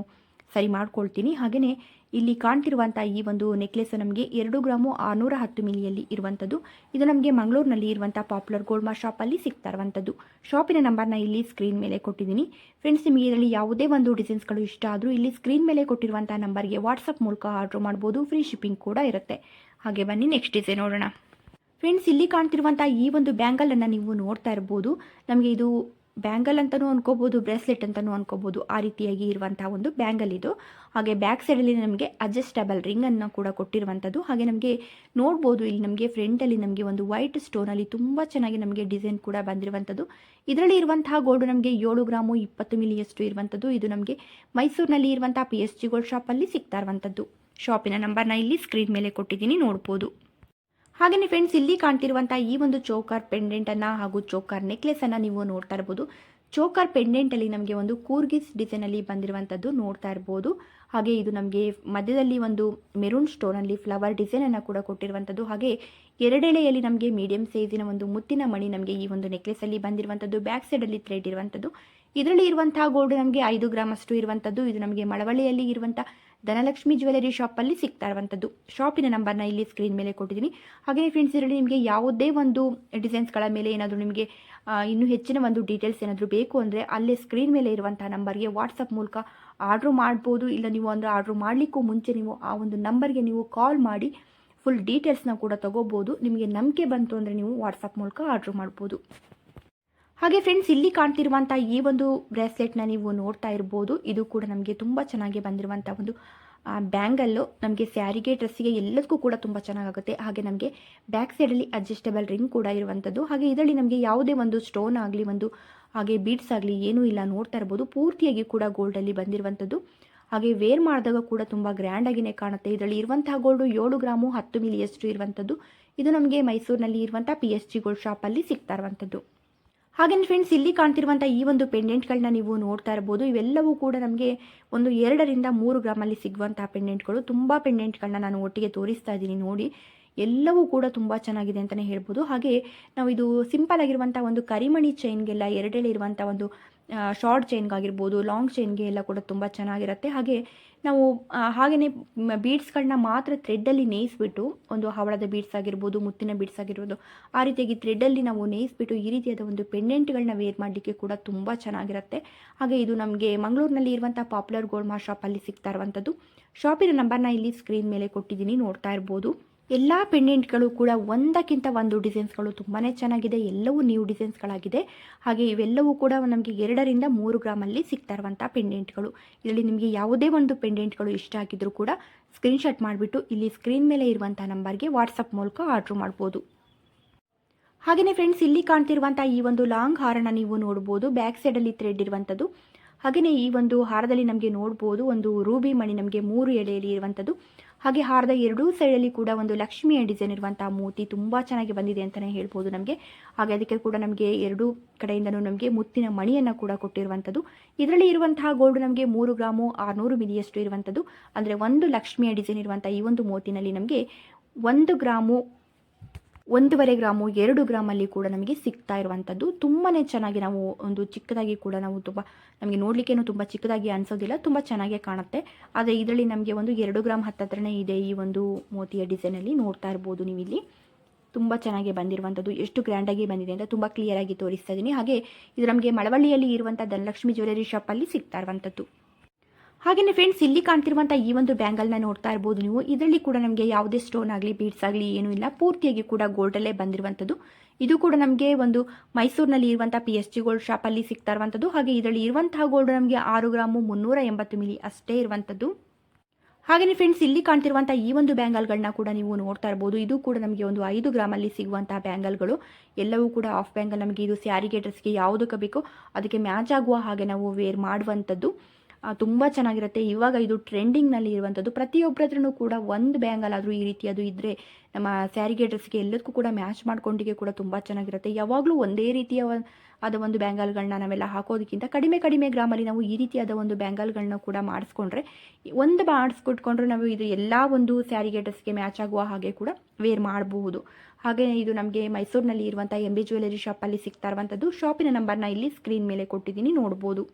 ಸರಿ ಮಾಡ್ಕೊಳ್ತೀನಿ. ಹಾಗೆಯೇ ಇಲ್ಲಿ ಕಾಣ್ತಿರುವಂತಹ ಈ ಒಂದು ನೆಕ್ಲೆಸ್ ನಮಗೆ ಎರಡು ಗ್ರಾಮು ಆರುನೂರ ಹತ್ತು ಮಿಲಿಯಲ್ಲಿ ಇರುವಂಥದ್ದು ಇದು ನಮಗೆ ಮಂಗಳೂರಿನಲ್ಲಿ ಇರುವಂಥ ಪಾಪ್ಯುಲರ್ ಶಾಪ್ ಅಲ್ಲಿ ಸಿಗ್ತಾ ಇರುವಂತದ್ದು. ಶಾಪಿನ ನಂಬರ್ನ ಇಲ್ಲಿ ಸ್ಕ್ರೀನ್ ಮೇಲೆ ಕೊಟ್ಟಿದ್ದೀನಿ. ಫ್ರೆಂಡ್ಸ್ ನಿಮಗೆ ಇದರಲ್ಲಿ ಯಾವುದೇ ಒಂದು ಡಿಸೈನ್ಸ್ಗಳು ಇಷ್ಟ ಆದರೂ ಇಲ್ಲಿ ಸ್ಕ್ರೀನ್ ಮೇಲೆ ಕೊಟ್ಟಿರುವಂಥ ನಂಬರ್ಗೆ ವಾಟ್ಸಪ್ ಮೂಲಕ ಆರ್ಡರ್ ಮಾಡಬಹುದು ಫ್ರೀ ಶಿಪ್ಪಿಂಗ್ ಕೂಡ ಇರುತ್ತೆ. ಹಾಗೆ ಬನ್ನಿ ನೆಕ್ಸ್ಟ್ ಡಿಸೈನ್ ನೋಡೋಣ. ಫ್ರೆಂಡ್ಸ್ ಇಲ್ಲಿ ಕಾಣ್ತಿರುವಂತಹ ಈ ಒಂದು ಬ್ಯಾಂಗಲ್ ಬ್ಯಾಂಗಲನ್ನು ನೀವು ನೋಡ್ತಾ ಇರಬಹುದು ನಮಗೆ ಇದು ಬ್ಯಾಂಗಲ್ ಅಂತಲೂ ಅನ್ಕೋಬೋದು, ಬ್ರೇಸ್ಲೆಟ್ ಅಂತಲೂ ಅನ್ಕೋಬೋದು, ಆ ರೀತಿಯಾಗಿ ಇರುವಂತಹ ಒಂದು ಬ್ಯಾಂಗಲ್ ಇದು. ಹಾಗೆ ಬ್ಯಾಕ್ ಸೈಡಲ್ಲಿ ನಮಗೆ ಅಡ್ಜಸ್ಟಬಲ್ ರಿಂಗನ್ನು ಕೂಡ ಕೊಟ್ಟಿರುವಂಥದ್ದು. ಹಾಗೆ ನಮಗೆ ನೋಡ್ಬೋದು, ಇಲ್ಲಿ ನಮಗೆ ಫ್ರಂಟಲ್ಲಿ ನಮಗೆ ಒಂದು ವೈಟ್ ಸ್ಟೋನಲ್ಲಿ ತುಂಬ ಚೆನ್ನಾಗಿ ನಮಗೆ ಡಿಸೈನ್ ಕೂಡ ಬಂದಿರುವಂಥದ್ದು. ಇದರಲ್ಲಿ ಇರುವಂತಹ ಗೋಲ್ಡ್ ನಮಗೆ ಏಳು ಗ್ರಾಮು ಇಪ್ಪತ್ತು ಮಿಲಿಯಷ್ಟು ಇರುವಂಥದ್ದು. ಇದು ನಮಗೆ ಮೈಸೂರಿನಲ್ಲಿ ಇರುವಂಥ ಪಿ ಎಸ್ ಜಿ ಗೋಲ್ಡ್ ಶಾಪಲ್ಲಿ ಸಿಗ್ತಾ ಇರುವಂಥದ್ದು. ಶಾಪಿನ ನಂಬರ್ನ ಇಲ್ಲಿ ಸ್ಕ್ರೀನ್ ಮೇಲೆ ಕೊಟ್ಟಿದ್ದೀನಿ, ನೋಡ್ಬೋದು. ಹಾಗೆಯೇ ಫ್ರೆಂಡ್ಸ್ ಇಲ್ಲಿ ಕಾಣ್ತಿರುವಂಥ ಈ ಒಂದು ಚೋಕಾರ್ ಪೆಂಡೆಂಟನ್ನು ಹಾಗೂ ಚೌಕರ್ ನೆಕ್ಲೆಸ್ ಅನ್ನ ನೀವು ನೋಡ್ತಾ ಇರ್ಬೋದು. ಪೆಂಡೆಂಟ್ ಪೆಂಡೆಂಟಲ್ಲಿ ನಮಗೆ ಒಂದು ಕೂರ್ಗಿಸ್ ಡಿಸೈನಲ್ಲಿ ಬಂದಿರುವಂತದ್ದು ನೋಡ್ತಾ ಇರಬಹುದು ಹಾಗೆ ಇದು ನಮಗೆ ಮಧ್ಯದಲ್ಲಿ ಒಂದು ಮೆರೂನ್ ಸ್ಟೋನಲ್ಲಿ ಫ್ಲವರ್ ಡಿಸೈನ್ ಅನ್ನ ಕೂಡ ಕೊಟ್ಟಿರುವಂತದ್ದು. ಹಾಗೆ ಎರಡೆಳೆಯಲ್ಲಿ ನಮಗೆ ಮೀಡಿಯಂ ಸೈಜಿನ ಒಂದು ಮುತ್ತಿನ ಮಣಿ ನಮಗೆ ಈ ಒಂದು ನೆಕ್ಲೆಸಲ್ಲಿ ಬಂದಿರುವಂತದ್ದು. ಬ್ಯಾಕ್ ಸೈಡಲ್ಲಿ ಥ್ರೆಡ್ ಇರುವಂತದ್ದು. ಇದರಲ್ಲಿ ಇರುವಂತಹ ಗೋಲ್ಡ್ ನಮಗೆ ಐದು ಗ್ರಾಮ್ ಅಷ್ಟು ಇರುವಂಥದ್ದು ಇದು ನಮಗೆ ಮಳವಳ್ಳಿಯಲ್ಲಿ ಇರುವಂಥ ಧನಲಕ್ಷ್ಮಿ ಜ್ಯುವೆಲರಿ ಶಾಪಲ್ಲಿ ಸಿಗ್ತಾ ಇರುವಂಥದ್ದು. ಶಾಪಿನ ನಂಬರ್ನ ಇಲ್ಲಿ ಸ್ಕ್ರೀನ್ ಮೇಲೆ ಕೊಟ್ಟಿದ್ದೀನಿ. ಹಾಗೆಯೇ ಫ್ರೆಂಡ್ಸ್ ಇದರಲ್ಲಿ ನಿಮಗೆ ಯಾವುದೇ ಒಂದು ಡಿಸೈನ್ಸ್ಗಳ ಮೇಲೆ ಏನಾದರೂ ನಿಮಗೆ ಇನ್ನೂ ಹೆಚ್ಚಿನ ಒಂದು ಡೀಟೇಲ್ಸ್ ಏನಾದರೂ ಬೇಕು ಅಂದರೆ ಅಲ್ಲೇ ಸ್ಕ್ರೀನ್ ಮೇಲೆ ಇರುವಂತಹ ನಂಬರ್ಗೆ ವಾಟ್ಸಪ್ ಮೂಲಕ ಆರ್ಡ್ರ್ ಮಾಡ್ಬೋದು. ಇಲ್ಲ ನೀವು ಅಂದರೆ ಆರ್ಡ್ರ್ ಮಾಡಲಿಕ್ಕೂ ಮುಂಚೆ ನೀವು ಆ ಒಂದು ನಂಬರ್ಗೆ ನೀವು ಕಾಲ್ ಮಾಡಿ ಫುಲ್ ಡೀಟೇಲ್ಸ್ನ ಕೂಡ ತಗೋಬೋದು. ನಿಮಗೆ ನಂಬಿಕೆ ಬಂತು ಅಂದರೆ ನೀವು ವಾಟ್ಸಪ್ ಮೂಲಕ ಆರ್ಡ್ರ್ ಮಾಡ್ಬೋದು. ಹಾಗೆ ಫ್ರೆಂಡ್ಸ್ ಇಲ್ಲಿ ಕಾಣ್ತಿರುವಂಥ ಈ ಒಂದು ಬ್ರೇಸ್ಲೆಟ್ನ ನೀವು ನೋಡ್ತಾ ಇರ್ಬೋದು. ಇದು ಕೂಡ ನಮಗೆ ತುಂಬ ಚೆನ್ನಾಗಿ ಬಂದಿರುವಂಥ ಒಂದು ಬ್ಯಾಂಗಲ್ಲು ನಮಗೆ ಸ್ಯಾರಿಗೆ ಡ್ರೆಸ್ಸಿಗೆ ಎಲ್ಲದಕ್ಕೂ ಕೂಡ ತುಂಬ ಚೆನ್ನಾಗಾಗುತ್ತೆ. ಹಾಗೆ ನಮಗೆ ಬ್ಯಾಕ್ ಸೈಡಲ್ಲಿ ಅಡ್ಜಸ್ಟೇಬಲ್ ರಿಂಗ್ ಕೂಡ ಇರುವಂಥದ್ದು ಹಾಗೆ ಇದರಲ್ಲಿ ನಮಗೆ ಯಾವುದೇ ಒಂದು ಸ್ಟೋನ್ ಆಗಲಿ, ಒಂದು, ಹಾಗೆ ಬೀಡ್ಸ್ ಆಗಲಿ ಏನೂ ಇಲ್ಲ ನೋಡ್ತಾ ಇರ್ಬೋದು. ಪೂರ್ತಿಯಾಗಿ ಕೂಡ ಗೋಲ್ಡಲ್ಲಿ ಬಂದಿರುವಂಥದ್ದು ಹಾಗೆ ವೇರ್ ಮಾಡಿದಾಗ ಕೂಡ ತುಂಬ ಗ್ರ್ಯಾಂಡಾಗಿಯೇ ಕಾಣುತ್ತೆ. ಇದರಲ್ಲಿ ಇರುವಂತಹ ಗೋಲ್ಡು ಏಳು ಗ್ರಾಮು ಹತ್ತು ಮಿಲಿಯಷ್ಟು ಇರುವಂಥದ್ದು ಇದು ನಮಗೆ ಮೈಸೂರಿನಲ್ಲಿ ಇರುವಂಥ ಪಿ ಎಚ್ ಜಿ ಗೋಲ್ಡ್ ಶಾಪಲ್ಲಿ ಸಿಗ್ತಾ ಇರುವಂಥದ್ದು ಹಾಗೆ ಫ್ರೆಂಡ್ಸ್ ಇಲ್ಲಿ ಕಾಣ್ತಿರುವಂಥ ಈ ಒಂದು ಪೆಂಡೆಂಟ್ಗಳನ್ನ ನೀವು ನೋಡ್ತಾ ಇರ್ಬೋದು ಇವೆಲ್ಲವೂ ಕೂಡ ನಮಗೆ ಒಂದು ಎರಡರಿಂದ ಮೂರು ಗ್ರಾಮಲ್ಲಿ ಸಿಗುವಂತಹ ಪೆಂಡೆಂಟ್ಗಳು ತುಂಬ ಪೆಂಡೆಂಟ್ಗಳನ್ನ ನಾನು ಒಟ್ಟಿಗೆ ತೋರಿಸ್ತಾ ಇದ್ದೀನಿ ನೋಡಿ. ಎಲ್ಲವೂ ಕೂಡ ತುಂಬ ಚೆನ್ನಾಗಿದೆ ಅಂತಲೇ ಹೇಳ್ಬೋದು. ಹಾಗೆ ನಾವು ಇದು ಸಿಂಪಲ್ ಆಗಿರುವಂಥ ಒಂದು ಕರಿಮಣಿ ಚೈನ್ಗೆಲ್ಲ ಎರಡೆಳೆ ಇರುವಂಥ ಒಂದು ಶಾರ್ಟ್ ಚೈನ್ಗಾಗಿರ್ಬೋದು ಲಾಂಗ್ ಚೈನ್ಗೆ ಎಲ್ಲ ಕೂಡ ತುಂಬ ಚೆನ್ನಾಗಿರುತ್ತೆ. ಹಾಗೆ ನಾವು ಹಾಗೆಯೇ ಬೀಡ್ಸ್ಗಳನ್ನ ಮಾತ್ರ ಥ್ರೆಡ್ಡಲ್ಲಿ ನೇಯಿಸ್ಬಿಟ್ಟು ಒಂದು ಹವಳದ ಬೀಡ್ಸ್ ಆಗಿರ್ಬೋದು, ಮುತ್ತಿನ ಬೀಡ್ಸ್ ಆಗಿರ್ಬೋದು, ಆ ರೀತಿಯಾಗಿ ಥ್ರೆಡ್ಡಲ್ಲಿ ನಾವು ನೇಯಿಸ್ಬಿಟ್ಟು ಈ ರೀತಿಯಾದ ಒಂದು ಪೆಂಡೆಂಟ್ಗಳನ್ನ ವೇರ್ ಮಾಡಲಿಕ್ಕೆ ಕೂಡ ತುಂಬ ಚೆನ್ನಾಗಿರುತ್ತೆ. ಹಾಗೆ ಇದು ನಮಗೆ ಮಂಗಳೂರಿನಲ್ಲಿ ಇರುವಂಥ ಪಾಪ್ಯುಲರ್ ಗೋಲ್ಡ್ ಮಾರ್ ಶಾಪಲ್ಲಿ ಸಿಗ್ತಾ ಇರುವಂಥದ್ದು ಶಾಪಿನ ನಂಬರ್ನ ಇಲ್ಲಿ ಸ್ಕ್ರೀನ್ ಮೇಲೆ ಕೊಟ್ಟಿದ್ದೀನಿ, ನೋಡ್ತಾ ಇರ್ಬೋದು. ಎಲ್ಲ ಪೆಂಡೆಂಟ್ಗಳು ಕೂಡ ಒಂದಕ್ಕಿಂತ ಒಂದು ಡಿಸೈನ್ಸ್ಗಳು ತುಂಬಾ ಚೆನ್ನಾಗಿದೆ, ಎಲ್ಲವೂ ನ್ಯೂ ಡಿಸೈನ್ಸ್ಗಳಾಗಿದೆ. ಹಾಗೆ ಇವೆಲ್ಲವೂ ಕೂಡ ನಮಗೆ ಎರಡರಿಂದ ಮೂರು ಗ್ರಾಮಲ್ಲಿ ಸಿಗ್ತಾ ಇರುವಂಥ ಪೆಂಡೆಂಟ್ಗಳು. ಇದರಲ್ಲಿ ನಿಮಗೆ ಯಾವುದೇ ಒಂದು ಪೆಂಡೆಂಟ್ಗಳು ಇಷ್ಟ ಆಗಿದ್ದರೂ ಕೂಡ ಸ್ಕ್ರೀನ್ಶಾಟ್ ಮಾಡಿಬಿಟ್ಟು ಇಲ್ಲಿ ಸ್ಕ್ರೀನ್ ಮೇಲೆ ಇರುವಂಥ ನಂಬರ್ಗೆ ವಾಟ್ಸಪ್ ಮೂಲಕ ಆರ್ಡ್ರ್ ಮಾಡ್ಬೋದು. ಹಾಗೆಯೇ ಫ್ರೆಂಡ್ಸ್, ಇಲ್ಲಿ ಕಾಣ್ತಿರುವಂಥ ಈ ಒಂದು ಲಾಂಗ್ ಹಾರನ ನೀವು ನೋಡ್ಬೋದು. ಬ್ಯಾಕ್ ಸೈಡಲ್ಲಿ ಥ್ರೆಡ್ ಇರುವಂಥದ್ದು ಹಾಗೆಯೇ ಈ ಒಂದು ಹಾರದಲ್ಲಿ ನಮಗೆ ನೋಡ್ಬೋದು, ಒಂದು ರೂಬಿ ಮಣಿ ನಮಗೆ ಮೂರು ಎಳೆಯಲ್ಲಿ ಇರುವಂಥದ್ದು ಹಾಗೆ ಹಾರದ ಎರಡೂ ಸೈಡಲ್ಲಿ ಕೂಡ ಒಂದು ಲಕ್ಷ್ಮಿಯ ಡಿಸೈನ್ ಇರುವಂಥ ಮೂತಿ ತುಂಬ ಚೆನ್ನಾಗಿ ಬಂದಿದೆ ಅಂತಲೇ ಹೇಳ್ಬೋದು ನಮಗೆ. ಹಾಗೆ ಅದಕ್ಕೆ ಕೂಡ ನಮಗೆ ಎರಡೂ ಕಡೆಯಿಂದನೂ ನಮಗೆ ಮುತ್ತಿನ ಮಣಿಯನ್ನು ಕೂಡ ಕೊಟ್ಟಿರುವಂಥದ್ದು ಇದರಲ್ಲಿ ಇರುವಂತಹ ಗೋಲ್ಡ್ ನಮಗೆ ಮೂರು ಗ್ರಾಮು ಆರುನೂರು ಮಿಲಿಯಷ್ಟು ಇರುವಂಥದ್ದು ಅಂದರೆ ಒಂದು ಲಕ್ಷ್ಮಿಯ ಡಿಸೈನ್ ಇರುವಂಥ ಈ ಒಂದು ಮೂತಿನಲ್ಲಿ ನಮಗೆ ಒಂದು ಗ್ರಾಮು ಒಂದೂವರೆ ಗ್ರಾಮು, ಎರಡು ಗ್ರಾಮಲ್ಲಿ ಕೂಡ ನಮಗೆ ಸಿಗ್ತಾ ಇರುವಂಥದ್ದು. ತುಂಬಾ ಚೆನ್ನಾಗಿ ನಾವು ಒಂದು ಚಿಕ್ಕದಾಗಿ ಕೂಡ ನಾವು ತುಂಬ, ನಮಗೆ ನೋಡಲಿಕ್ಕೇನು ತುಂಬ ಚಿಕ್ಕದಾಗಿ ಅನಿಸೋದಿಲ್ಲ, ತುಂಬ ಚೆನ್ನಾಗೇ ಕಾಣುತ್ತೆ. ಆದರೆ ಇದರಲ್ಲಿ ನಮಗೆ ಒಂದು ಎರಡು ಗ್ರಾಮ್ ಹತ್ತತ್ರನೇ ಇದೆ ಈ ಒಂದು ಮೋತಿಯ ಡಿಸೈನಲ್ಲಿ ನೋಡ್ತಾ ಇರ್ಬೋದು ನೀವು ಇಲ್ಲಿ ತುಂಬ ಚೆನ್ನಾಗಿ ಬಂದಿರುವಂಥದ್ದು. ಎಷ್ಟು ಗ್ರ್ಯಾಂಡಾಗಿ ಬಂದಿದೆ ಅಂತ ತುಂಬ ಕ್ಲಿಯರಾಗಿ ತೋರಿಸ್ತಾ ಇದ್ದೀನಿ ಹಾಗೆ ಇದು ನಮಗೆ ಮಳವಳ್ಳಿಯಲ್ಲಿ ಇರುವಂಥ ಧನಲಕ್ಷ್ಮಿ ಜ್ಯುವೆಲರಿ ಶಾಪಲ್ಲಿ ಸಿಗ್ತಾ ಇರುವಂಥದ್ದು. ಹಾಗೆಯೇ ಫ್ರೆಂಡ್ಸ್ ಇಲ್ಲಿ ಕಾಣ್ತಿರುವಂಥ ಈ ಒಂದು ಬ್ಯಾಂಗಲ್ನ ನೋಡ್ತಾ ಇರ್ಬೋದು ನೀವು. ಇದರಲ್ಲಿ ಕೂಡ ನಮಗೆ ಯಾವುದೇ ಸ್ಟೋನ್ ಆಗಲಿ ಬೀಡ್ಸ್ ಆಗಲಿ ಏನೂ ಇಲ್ಲ. ಪೂರ್ತಿಯಾಗಿ ಕೂಡ ಗೋಲ್ಡಲ್ಲೇ ಬಂದಿರುವಂಥದ್ದು. ಇದು ಕೂಡ ನಮಗೆ ಒಂದು ಮೈಸೂರಿನಲ್ಲಿ ಇರುವಂಥ ಪಿ ಎಸ್ ಜಿ ಗೋಲ್ಡ್ ಶಾಪಲ್ಲಿ ಸಿಗ್ತಾ ಇರುವಂಥದ್ದು. ಹಾಗೆ ಇದರಲ್ಲಿ ಇರುವಂತಹ ಗೋಲ್ಡ್ ನಮಗೆ ಆರು ಗ್ರಾಮು ಮುನ್ನೂರ ಎಂಬತ್ತು ಮಿಲಿ ಅಷ್ಟೇ ಇರುವಂಥದ್ದು. ಹಾಗೆಯೇ ಫ್ರೆಂಡ್ಸ್ ಇಲ್ಲಿ ಕಾಣ್ತಿರುವಂಥ ಈ ಒಂದು ಬ್ಯಾಂಗಲ್ಗಳನ್ನ ಕೂಡ ನೀವು ನೋಡ್ತಾ ಇರ್ಬೋದು. ಇದು ಕೂಡ ನಮಗೆ ಒಂದು ಐದು ಗ್ರಾಮಲ್ಲಿ ಸಿಗುವಂತಹ ಬ್ಯಾಂಗಲ್ಗಳು ಎಲ್ಲವೂ ಕೂಡ ಆಫ್ ಬ್ಯಾಂಗಲ್ ನಮಗೆ ಇದು ಸ್ಯಾರಿಗೆ ಡ್ರೆಸ್ಗೆ ಯಾವುದಕ್ಕೆ ಬೇಕೋ ಅದಕ್ಕೆ ಮ್ಯಾಚ್ ಆಗುವ ಹಾಗೆ ನಾವು ವೇರ್ ಮಾಡುವಂಥದ್ದು. ತುಂಬ ಚೆನ್ನಾಗಿರುತ್ತೆ. ಇವಾಗ ಇದು ಟ್ರೆಂಡಿಂಗ್ನಲ್ಲಿ ಇರುವಂಥದ್ದು ಪ್ರತಿಯೊಬ್ಬರ ಹತ್ರನೂ ಕೂಡ ಒಂದು ಬ್ಯಾಂಗಲ್ ಆದರೂ ಈ ರೀತಿ ಅದು ಇದ್ದರೆ ನಮ್ಮ ಸ್ಯಾರಿಗೆ ಡ್ರೆಸ್ಗೆ ಎಲ್ಲದಕ್ಕೂ ಕೂಡ ಮ್ಯಾಚ್ ಮಾಡ್ಕೊಂಡಿಗೆ ಕೂಡ ತುಂಬ ಚೆನ್ನಾಗಿರುತ್ತೆ. ಯಾವಾಗಲೂ ಒಂದೇ ರೀತಿಯ ಆದ ಒಂದು ಬ್ಯಾಂಗಲ್ಗಳನ್ನ ನಾವೆಲ್ಲ ಹಾಕೋದಕ್ಕಿಂತ ಕಡಿಮೆ ಕಡಿಮೆ ಗ್ರಾಮಲ್ಲಿ ನಾವು ಈ ರೀತಿಯಾದ ಒಂದು ಬ್ಯಾಂಗಲ್ಗಳನ್ನ ಕೂಡ ಮಾಡಿಸ್ಕೊಂಡ್ರೆ ಒಂದು ಮಾಡಿಸ್ಕೊಟ್ಕೊಂಡ್ರೆ ನಾವು ಇದು ಎಲ್ಲ ಒಂದು ಸ್ಯಾರಿಗೆ ಡ್ರೆಸ್ಗೆ ಮ್ಯಾಚ್ ಆಗುವ ಹಾಗೆ ಕೂಡ ವೇರ್ ಮಾಡಬಹುದು. ಹಾಗೆ ಇದು ನಮಗೆ ಮೈಸೂರಿನಲ್ಲಿ ಇರುವಂಥ ಎಂ ಬಿ ಜ್ಯುವೆಲರಿ ಶಾಪಲ್ಲಿ ಸಿಗ್ತಾ ಇರುವಂಥದ್ದು ಶಾಪಿನ ನಂಬರ್ನ ಇಲ್ಲಿ ಸ್ಕ್ರೀನ್ ಮೇಲೆ ಕೊಟ್ಟಿದ್ದೀನಿ. ನೋಡ್ಬೋದು.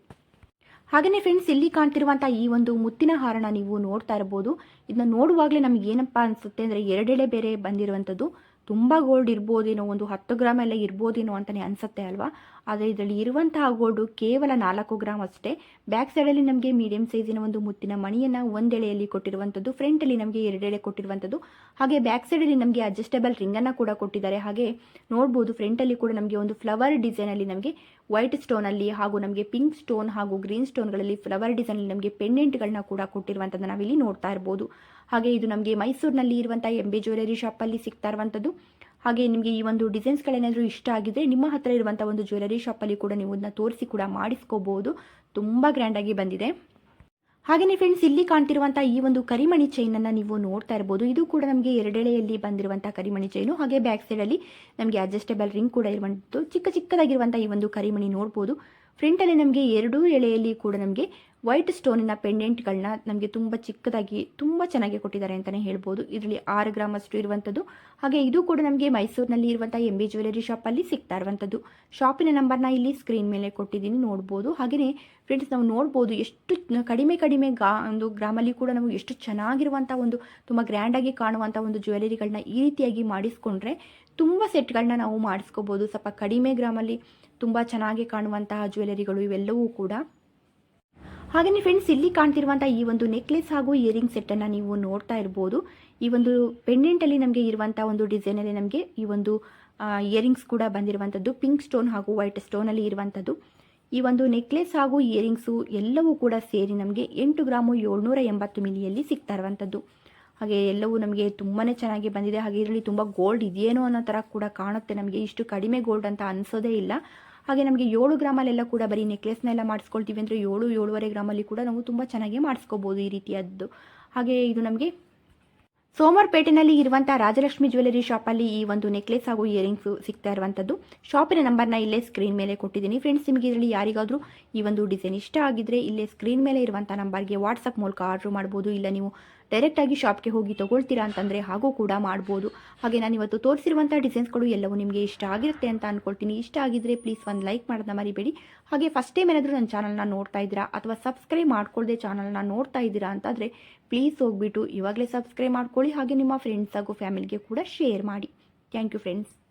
ಹಾಗೆಯೇ ಫ್ರೆಂಡ್ಸ್ ಇಲ್ಲಿ ಕಾಣ್ತಿರುವಂಥ ಈ ಒಂದು ಮುತ್ತಿನ ಹಾರನ ನೀವು ನೋಡ್ತಾ ಇರ್ಬೋದು. ಇದನ್ನ ನೋಡುವಾಗಲೇ ನಮಗೆ ಏನಪ್ಪ ಅನಿಸುತ್ತೆ ಅಂದರೆ ಎರಡೆಳೆ ಬೇರೆ ಬಂದಿರುವಂಥದ್ದು ತುಂಬ ಗೋಲ್ಡ್ ಇರ್ಬೋದೇನೋ, ಒಂದು ಹತ್ತು ಗ್ರಾಮ್ ಎಲ್ಲ ಇರ್ಬೋದೇನೋ ಅಂತಲೇ ಅನಿಸುತ್ತೆ ಅಲ್ವಾ? ಆದರೆ ಇದರಲ್ಲಿ ಇರುವಂತಹ ಗೋಲ್ಡು ಕೇವಲ ನಾಲ್ಕು ಗ್ರಾಮ್ ಅಷ್ಟೇ. ಬ್ಯಾಕ್ ಸೈಡಲ್ಲಿ ನಮಗೆ ಮೀಡಿಯಂ ಸೈಜಿನ ಒಂದು ಮುತ್ತಿನ ಮಣಿಯನ್ನು ಒಂದೆಳೆಯಲ್ಲಿ ಕೊಟ್ಟಿರುವಂಥದ್ದು ಫ್ರಂಟಲ್ಲಿ ನಮಗೆ ಎರಡೆಳೆ ಕೊಟ್ಟಿರುವಂಥದ್ದು. ಹಾಗೆ ಬ್ಯಾಕ್ ಸೈಡಲ್ಲಿ ನಮಗೆ ಅಡ್ಜಸ್ಟಬಲ್ ರಿಂಗನ್ನು ಕೂಡ ಕೊಟ್ಟಿದ್ದಾರೆ. ಹಾಗೆ ನೋಡ್ಬೋದು ಫ್ರಂಟಲ್ಲಿ ಕೂಡ ನಮಗೆ ಒಂದು ಫ್ಲವರ್ ಡಿಸೈನಲ್ಲಿ ನಮಗೆ ವೈಟ್ ಸ್ಟೋನಲ್ಲಿ ಹಾಗೂ ನಮಗೆ ಪಿಂಕ್ ಸ್ಟೋನ್ ಹಾಗೂ ಗ್ರೀನ್ ಸ್ಟೋನ್ಗಳಲ್ಲಿ ಫ್ಲವರ್ ಡಿಸೈನಲ್ಲಿ ನಮಗೆ ಪೆಂಡೆಂಟ್ಗಳನ್ನ ಕೂಡ ಕೊಟ್ಟಿರುವಂಥದ್ದು ನಾವಿಲ್ಲಿ ನೋಡ್ತಾ ಇರ್ಬೋದು. ಹಾಗೆ ಇದು ನಮಗೆ ಮೈಸೂರಿನಲ್ಲಿ ಇರುವಂಥ ಎಂಬಿ ಜ್ಯುವೆಲರಿ ಶಾಪಲ್ಲಿ ಸಿಗ್ತಾ ಇರುವಂಥದ್ದು. ಹಾಗೆ ನಿಮಗೆ ಈ ಒಂದು ಡಿಸೈನ್ಸ್ಗಳೇನಾದರೂ ಇಷ್ಟ ಆಗಿದ್ರೆ ನಿಮ್ಮ ಹತ್ರ ಇರುವಂಥ ಒಂದು ಜ್ಯುವೆಲರಿ ಶಾಪಲ್ಲಿ ಕೂಡ ನೀವು ಅದನ್ನ ತೋರಿಸಿ ಕೂಡ ಮಾಡಿಸ್ಕೋಬೋದು. ತುಂಬ ಗ್ರ್ಯಾಂಡಾಗಿ ಬಂದಿದೆ. ಹಾಗೆಯೇ ಫ್ರೆಂಡ್ಸ್ ಇಲ್ಲಿ ಕಾಣ್ತಿರುವಂಥ ಈ ಒಂದು ಕರಿಮಣಿ ಚೈನನ್ನು ನೀವು ನೋಡ್ತಾ ಇರ್ಬೋದು. ಇದು ಕೂಡ ನಮಗೆ ಎರಡೆಳೆಯಲ್ಲಿ ಬಂದಿರುವಂಥ ಕರಿಮಣಿ ಚೈನು ಹಾಗೆ ಬ್ಯಾಕ್ ಸೈಡಲ್ಲಿ ನಮಗೆ ಅಡ್ಜಸ್ಟೇಬಲ್ ರಿಂಗ್ ಕೂಡ ಇರುವಂಥದ್ದು ಚಿಕ್ಕ ಚಿಕ್ಕದಾಗಿರುವಂಥ ಈ ಒಂದು ಕರಿಮಣಿ ನೋಡ್ಬೋದು. ಫ್ರಂಟಲ್ಲಿ ನಮಗೆ ಎರಡೂ ಎಳೆಯಲ್ಲಿ ಕೂಡ ನಮಗೆ ವೈಟ್ ಸ್ಟೋನಿನ ಪೆಂಡೆಂಟ್ಗಳನ್ನ ನಮಗೆ ತುಂಬ ಚಿಕ್ಕದಾಗಿ, ತುಂಬ ಚೆನ್ನಾಗಿ ಕೊಟ್ಟಿದ್ದಾರೆ ಅಂತಲೇ ಹೇಳ್ಬೋದು. ಇದರಲ್ಲಿ ಆರು ಗ್ರಾಮ್ ಅಷ್ಟು ಇರುವಂಥದ್ದು. ಹಾಗೆ ಇದು ಕೂಡ ನಮಗೆ ಮೈಸೂರಿನಲ್ಲಿ ಇರುವಂಥ ಎಂ ಬಿ ಜ್ಯುವೆಲರಿ ಶಾಪಲ್ಲಿ ಸಿಗ್ತಾ ಇರುವಂಥದ್ದು. ಶಾಪಿನ ನಂಬರ್ನ ಇಲ್ಲಿ ಸ್ಕ್ರೀನ್ ಮೇಲೆ ಕೊಟ್ಟಿದ್ದೀನಿ, ನೋಡ್ಬೋದು. ಹಾಗೆಯೇ ಫ್ರೆಂಡ್ಸ್ ನಾವು ನೋಡ್ಬೋದು ಎಷ್ಟು ಕಡಿಮೆ ಕಡಿಮೆ ಗಾ, ಒಂದು ಗ್ರಾಮಲ್ಲಿ ಕೂಡ ನಾವು ಎಷ್ಟು ಚೆನ್ನಾಗಿರುವಂಥ ಒಂದು, ತುಂಬ ಗ್ರ್ಯಾಂಡಾಗಿ ಕಾಣುವಂಥ ಒಂದು ಜ್ಯುವೆಲರಿಗಳನ್ನ ಈ ರೀತಿಯಾಗಿ ಮಾಡಿಸ್ಕೊಂಡ್ರೆ ತುಂಬ ಸೆಟ್ಗಳನ್ನ ನಾವು ಮಾಡಿಸ್ಕೋಬೋದು. ಸ್ವಲ್ಪ ಕಡಿಮೆ ಗ್ರಾಮಲ್ಲಿ ತುಂಬ ಚೆನ್ನಾಗಿ ಕಾಣುವಂತಹ ಜ್ಯುವೆಲರಿಗಳು ಇವೆಲ್ಲವೂ ಕೂಡ. ಹಾಗೆಯೇ ಫ್ರೆಂಡ್ಸ್ ಇಲ್ಲಿ ಕಾಣ್ತಿರುವಂಥ ಈ ಒಂದು ನೆಕ್ಲೆಸ್ ಹಾಗೂ ಇಯರಿಂಗ್ ಸೆಟ್ಟನ್ನು ನೀವು ನೋಡ್ತಾ ಇರ್ಬೋದು. ಈ ಒಂದು ಪೆಂಡೆಂಟಲ್ಲಿ ನಮಗೆ ಇರುವಂಥ ಒಂದು ಡಿಸೈನಲ್ಲಿ ನಮಗೆ ಈ ಒಂದು ಇಯರಿಂಗ್ಸ್ ಕೂಡ ಬಂದಿರುವಂಥದ್ದು ಪಿಂಕ್ ಸ್ಟೋನ್ ಹಾಗೂ ವೈಟ್ ಸ್ಟೋನಲ್ಲಿ ಇರುವಂಥದ್ದು ಈ ಒಂದು ನೆಕ್ಲೆಸ್ ಹಾಗೂ ಇಯರಿಂಗ್ಸು ಎಲ್ಲವೂ ಕೂಡ ಸೇರಿ ನಮಗೆ ಎಂಟು ಗ್ರಾಮು ಏಳ್ನೂರ ಎಂಬತ್ತು ಮಿಲಿಯಲ್ಲಿ ಸಿಗ್ತಾ ಇರುವಂಥದ್ದು ಹಾಗೆ ಎಲ್ಲವೂ ನಮಗೆ ತುಂಬಾ ಚೆನ್ನಾಗಿ ಬಂದಿದೆ. ಹಾಗೆ ಇದರಲ್ಲಿ ತುಂಬ ಗೋಲ್ಡ್ ಇದೆಯೇನೋ ಅನ್ನೋ ಥರ ಕೂಡ ಕಾಣುತ್ತೆ ನಮಗೆ. ಇಷ್ಟು ಕಡಿಮೆ ಗೋಲ್ಡ್ ಅಂತ ಅನಿಸೋದೇ ಇಲ್ಲ. ಹಾಗೆ ನಮಗೆ ಏಳು ಗ್ರಾಮಲ್ಲೆಲ್ಲ ಕೂಡ ಬರೀ ನೆಕ್ಲೆಸ್ನೆಲ್ಲ ಮಾಡಿಸ್ಕೊಳ್ತೀವಿ ಅಂದರೆ ಏಳು, ಏಳುವರೆ ಗ್ರಾಮಲ್ಲಿ ಕೂಡ ನಾವು ತುಂಬ ಚೆನ್ನಾಗಿ ಮಾಡಿಸ್ಕೋಬೋದು ಈ ರೀತಿಯದ್ದು. ಹಾಗೆ ಇದು ನಮಗೆ ಸೋಮವಾರಪೇಟೆನಲ್ಲಿ ಇರುವಂಥ ರಾಜಲಕ್ಷ್ಮಿ ಜ್ಯುವೆಲರಿ ಶಾಪಲ್ಲಿ ಈ ಒಂದು ನೆಕ್ಲೆಸ್ ಹಾಗೂ ಇಯರಿಂಗ್ಸ್ ಸಿಗ್ತಾ ಇರುವಂಥದ್ದು ಶಾಪಿನ ನಂಬರ್ನ ಇಲ್ಲೇ ಸ್ಕ್ರೀನ್ ಮೇಲೆ ಕೊಟ್ಟಿದ್ದೀನಿ. ಫ್ರೆಂಡ್ಸ್ ನಿಮಗೆ ಇದರಲ್ಲಿ ಯಾರಿಗಾದರೂ ಈ ಒಂದು ಡಿಸೈನ್ ಇಷ್ಟ ಆಗಿದ್ರೆ ಇಲ್ಲೇ ಸ್ಕ್ರೀನ್ ಮೇಲೆ ಇರುವಂಥ ನಂಬರ್ಗೆ ವಾಟ್ಸಪ್ ಮೂಲಕ ಆರ್ಡ್ರ್ ಮಾಡ್ಬೋದು. ಇಲ್ಲ ನೀವು ಡೈರೆಕ್ಟಾಗಿ ಶಾಪ್ಗೆ ಹೋಗಿ ತೊಗೊಳ್ತೀರಾ ಅಂತಂದರೆ ಹಾಗೂ ಕೂಡ ಮಾಡ್ಬೋದು. ಹಾಗೆ ನಾನು ಇವತ್ತು ತೋರಿಸಿರುವಂಥ ಡಿಸೈನ್ಸ್ಗಳು ಎಲ್ಲವೂ ನಿಮಗೆ ಇಷ್ಟ ಆಗಿರುತ್ತೆ ಅಂತ ಅಂದ್ಕೊಳ್ತೀನಿ ಇಷ್ಟ ಆಗಿದ್ರೆ ಪ್ಲೀಸ್ ಒಂದು ಲೈಕ್ ಮಾಡೋದನ್ನ ಮರಿಬೇಡಿ. ಹಾಗೆ ಫಸ್ಟ್ ಟೈಮ್ ಏನಾದರೂ ನನ್ನ ಚಾನಲ್ನ ನೋಡ್ತಾ ಇದ್ದೀರಾ ಅಥವಾ ಸಬ್ಸ್ಕ್ರೈಬ್ ಮಾಡ್ಕೊಳ್ಳದೆ ಚಾನಲ್ನ ನೋಡ್ತಾ ಇದ್ದೀರಾ ಅಂತಂದರೆ ಪ್ಲೀಸ್ ಹೋಗ್ಬಿಟ್ಟು ಇವಾಗಲೇ ಸಬ್ಸ್ಕ್ರೈಬ್ ಮಾಡ್ಕೊಳ್ಳಿ ಹಾಗೆ ನಿಮ್ಮ ಫ್ರೆಂಡ್ಸ್ ಹಾಗೂ ಫ್ಯಾಮಿಲಿಗೆ ಕೂಡ ಶೇರ್ ಮಾಡಿ. Thank you friends